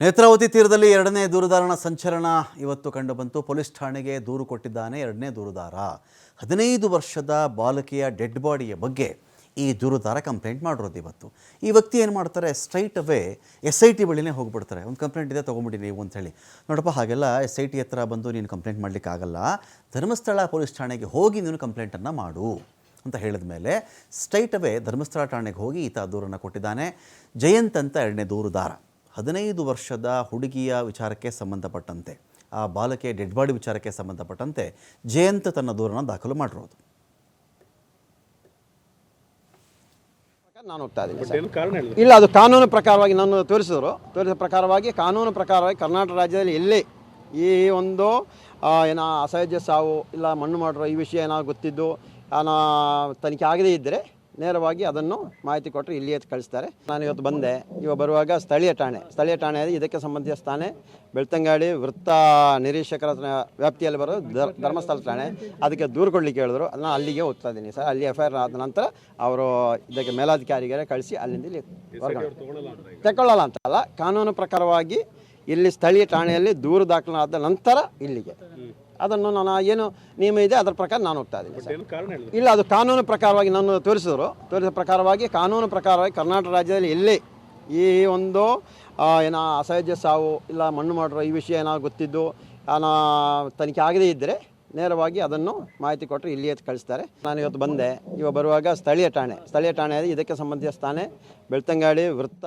ನೇತ್ರಾವತಿ ತೀರದಲ್ಲಿ ಎರಡನೇ ದೂರುದಾರನ ಸಂಚಲನ ಇವತ್ತು ಕಂಡುಬಂತು. ಪೊಲೀಸ್ ಠಾಣೆಗೆ ದೂರು ಕೊಟ್ಟಿದ್ದಾನೆ ಎರಡನೇ ದೂರುದಾರ. ಹದಿನೈದು ವರ್ಷದ ಬಾಲಕಿಯ ಡೆಡ್ ಬಾಡಿಯ ಬಗ್ಗೆ ಈ ದೂರುದಾರ ಕಂಪ್ಲೇಂಟ್ ಮಾಡಿರೋದು ಇವತ್ತು. ಈ ವ್ಯಕ್ತಿ ಏನು ಮಾಡ್ತಾರೆ, straight away S I T ಬಳಿನೇ ಹೋಗಿಬಿಡ್ತಾರೆ. ಒಂದು ಕಂಪ್ಲೇಂಟ್ ಇದೆ, ತೊಗೊಂಬಿಡಿ ನೀವು ಅಂಥೇಳಿ ನೋಡಪ್ಪ, ಹಾಗೆಲ್ಲ ಎಸ್ ಐ ಟಿ ಹತ್ರ ಬಂದು ನೀನು ಕಂಪ್ಲೇಂಟ್ ಮಾಡಲಿಕ್ಕಾಗಲ್ಲ ಧರ್ಮಸ್ಥಳ ಪೊಲೀಸ್ ಠಾಣೆಗೆ ಹೋಗಿ ನೀನು ಕಂಪ್ಲೇಂಟನ್ನು ಮಾಡು ಅಂತ ಹೇಳಿದ ಮೇಲೆ ಸ್ಟ್ರೈಟ್ ಅವೇ ಧರ್ಮಸ್ಥಳ ಠಾಣೆಗೆ ಹೋಗಿ ಈತ ದೂರನ್ನು ಕೊಟ್ಟಿದ್ದಾನೆ. ಜಯಂತ್ ಅಂತ ಎರಡನೇ ದೂರುದಾರ. ಹದಿನೈದು ವರ್ಷದ ಹುಡುಗಿಯ ವಿಚಾರಕ್ಕೆ ಸಂಬಂಧಪಟ್ಟಂತೆ ಆ ಬಾಲಕಿಯ ಡೆಡ್ ಬಾಡಿ ವಿಚಾರಕ್ಕೆ ಸಂಬಂಧಪಟ್ಟಂತೆ ಜಯಂತ್ ತನ್ನ ದೂರನ್ನು ದಾಖಲು ಮಾಡಿರೋದು. ನಾನು ಹೋಗ್ತಾ ಇದ್ದೀನಿ ಇಲ್ಲ ಅದು ಕಾನೂನು ಪ್ರಕಾರವಾಗಿ ನಾನು ತೋರಿಸಿದ್ರು. ತೋರಿಸಿದ ಪ್ರಕಾರವಾಗಿ ಕಾನೂನು ಪ್ರಕಾರವಾಗಿ ಕರ್ನಾಟಕ ರಾಜ್ಯದಲ್ಲಿ ಎಲ್ಲೇ ಈ ಒಂದು ಏನ ಅಸಹಜ ಸಾವು ಇಲ್ಲ ಮಣ್ಣು ಮಾಡಿರೋ ಈ ವಿಷಯ ಏನಾದ್ರು ಗೊತ್ತಿದ್ದು ನಾನು ತನಿಖೆ ಆಗದೇ ಇದ್ದರೆ ನೇರವಾಗಿ ಅದನ್ನು ಮಾಹಿತಿ ಕೊಟ್ಟರೆ ಇಲ್ಲಿಯೇ ಕಳಿಸ್ತಾರೆ. ನಾನು ಇವತ್ತು ಬಂದೆ. ಇವ ಬರುವಾಗ ಸ್ಥಳೀಯ ಠಾಣೆ. ಸ್ಥಳೀಯ ಠಾಣೆ ಇದಕ್ಕೆ ಸಂಬಂಧಿಸಿದ ಸ್ಥಾನೆ ಬೆಳ್ತಂಗಾಡಿ ವೃತ್ತ ನಿರೀಕ್ಷಕರ ವ್ಯಾಪ್ತಿಯಲ್ಲಿ ಬರೋ ಧರ್- ಧರ್ಮಸ್ಥಳ ಠಾಣೆ. ಅದಕ್ಕೆ ದೂರು ಕೊಡಲಿಕ್ಕೆ ಹೇಳಿದ್ರು. ನಾನು ಅಲ್ಲಿಗೆ ಹೋಗ್ತಾ ಇದ್ದೀನಿ ಸರ್. ಅಲ್ಲಿ ಎಫ್ ಐ ಆರ್ ಆದ ನಂತರ ಅವರು ಇದಕ್ಕೆ ಮೇಲಾಧಿಕಾರಿಗೆ ಕಳಿಸಿ ಅಲ್ಲಿಂದ ಇಲ್ಲಿ ತಗೊಳ್ಳಲ್ಲ ಅಂತ ಅಲ್ಲ. ಕಾನೂನು ಪ್ರಕಾರವಾಗಿ ಇಲ್ಲಿ ಸ್ಥಳೀಯ ಠಾಣೆಯಲ್ಲಿ ದೂರು ದಾಖಲಾದ ನಂತರ ಇಲ್ಲಿಗೆ. ಅದನ್ನು ನಾನು ಏನು ನಿಯಮ ಇದೆ ಅದರ ಪ್ರಕಾರ ನಾನು ಹೋಗ್ತಾ ಇದ್ದೀನಿ ಸರ್. ಏನು ಇಲ್ಲ ಅದು ಕಾನೂನು ಪ್ರಕಾರವಾಗಿ ನಾನು ತೋರಿಸಿದ್ರು. ತೋರಿಸಿದ ಪ್ರಕಾರವಾಗಿ ಕಾನೂನು ಪ್ರಕಾರವಾಗಿ ಕರ್ನಾಟಕ ರಾಜ್ಯದಲ್ಲಿ ಎಲ್ಲೇ ಈ ಒಂದು ಆ, ಏನೋ ಅಸಹಜ ಸಾವು ಇಲ್ಲ ಮಣ್ಣು ಮಾಡಿರೋ ಈ ವಿಷಯ ಏನಾದ್ರು ಗೊತ್ತಿದ್ದು ನಾನು ತನಿಖೆ ಆಗದೇ ಇದ್ದರೆ ನೇರವಾಗಿ ಅದನ್ನು ಮಾಹಿತಿ ಕೊಟ್ಟರೆ ಇಲ್ಲಿಯೇ ಕಳಿಸ್ತಾರೆ. ನಾನು ಇವತ್ತು ಬಂದೆ. ಇವಾಗ ಬರುವಾಗ ಸ್ಥಳೀಯ ಠಾಣೆ. ಸ್ಥಳೀಯ ಠಾಣೆ ಇದಕ್ಕೆ ಸಂಬಂಧಿಸಿದ ಸ್ಥಾನೆ ಬೆಳ್ತಂಗಾಡಿ ವೃತ್ತ